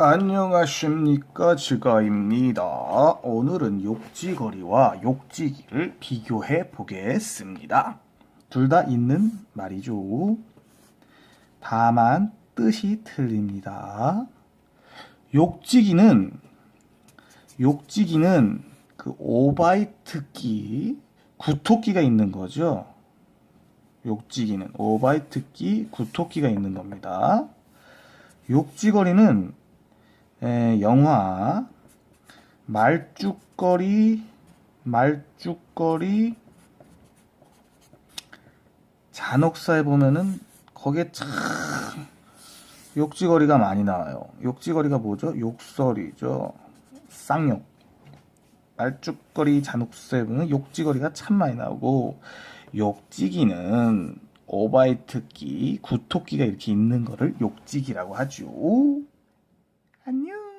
안녕하십니까 지가입니다. 오늘은 욕지거리와 욕지기를 비교해 보겠습니다. 둘 다 있는 말이죠. 다만 뜻이 틀립니다. 욕지기는 욕지기는 그 5바이트 끼 구토끼가 있는 거죠. 욕지기는 5바이트 끼 구토끼가 있는 겁니다. 욕지거리는 에, 영화 말죽거리 말죽거리 잔혹사에 보면은 거기에 참 욕지거리가 많이 나와요. 욕지거리가 뭐죠? 욕설이죠. 쌍욕. 말죽거리 잔혹사에 보면 욕지거리가 참 많이 나오고 욕지기는 오바이트끼, 구토끼가 이렇게 있는 거를 욕지기라고 하죠. 안녕.